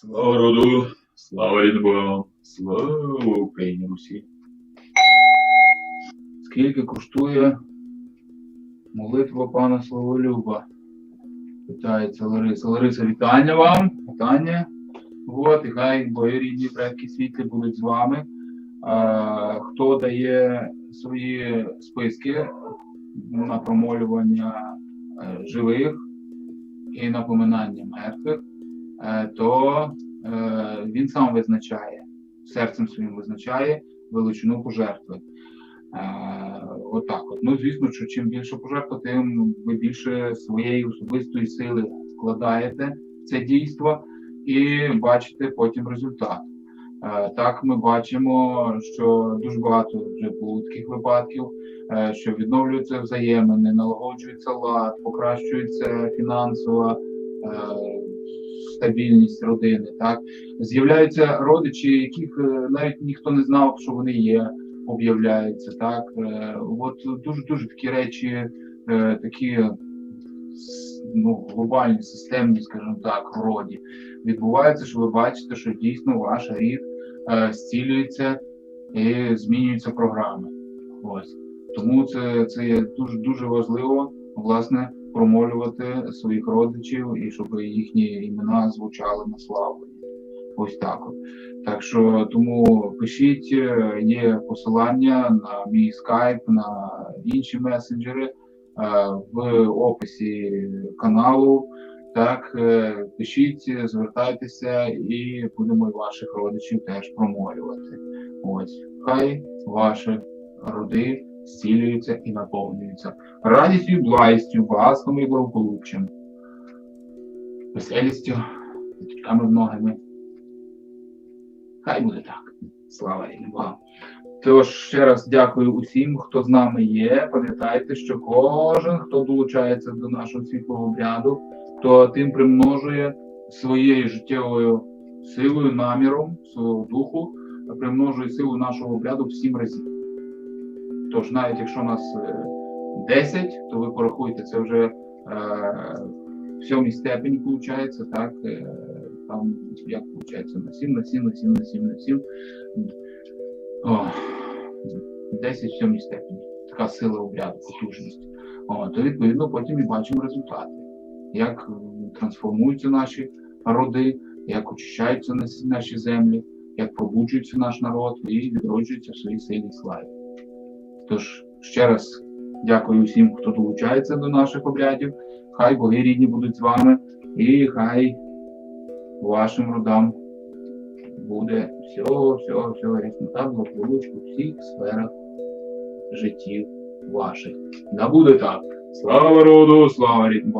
Слава роду, слава рідним, слава Україні Русі. Скільки коштує молитва пана Славолюба? Питається Лариса. Лариса, вітання вам. Вітання. От, і хай бої рідні предки світлі будуть з вами. А, хто дає свої списки на промолювання е, живих і напоминання мертвих, то е, він сам визначає, серцем своїм визначає величину пожертви. Е, Отак от. Ну, звісно, що чим більше пожертва, тим ви більше своєї особистої сили вкладаєте в це дійство і бачите потім результат. Е, Так, ми бачимо, що дуже багато вже було таких випадків, е, що відновлюються взаємини, налагоджується лад, покращується фінансова е, стабільність родини. Так з'являються родичі, яких е, навіть ніхто не знав, що вони є, об'являються. Так, Е, от дуже дуже такі речі, е, такі ну, глобальні, системні, скажімо так, в роді відбуваються, що ви бачите, що дійсно ваш рід зцілюється і змінюються програми. Ось тому це, це є дуже дуже важливо, власне, промолювати своїх родичів і щоб їхні імена звучали на славу. Ось так. Так що тому пишіть, е, є посилання на мій скайп, на інші месенджери е, в описі каналу. Так, е, пишіть, звертайтеся, і будемо і ваших родичів теж промолювати. Ось, хай ваші роди зцілюються і наповнюються радістю, і благістю, багатством і благополуччям, веселістю, дітками многими. Хай буде так. Слава і вам. Тож ще раз дякую усім, хто з нами є. Пам'ятайте, що кожен, хто долучається до нашого світлого обряду, то тим примножує своєю життєвою силою, наміром свого духу, примножує силу нашого обряду в сім разів. Тож, навіть якщо нас е, 10, то ви порахуйте, це вже е, в сьомій степені виходить, так? Е, там як виходить на 7, на 7, на 7, на 7, на 7. О, 10 в сьомій степені. Така сила обряду, потужність. О, то відповідно потім і бачимо результати. Як трансформуються наші роди, як очищаються наші землі, як пробуджується наш народ і відроджується в своїй силі славі. Тож ще раз дякую всім, хто долучається до наших обрядів. Хай боги рідні будуть з вами, і хай вашим родам буде всього, всього, всього ряснота, благополучку у всіх сферах життів ваших. Да буде так. Слава роду, слава рідним.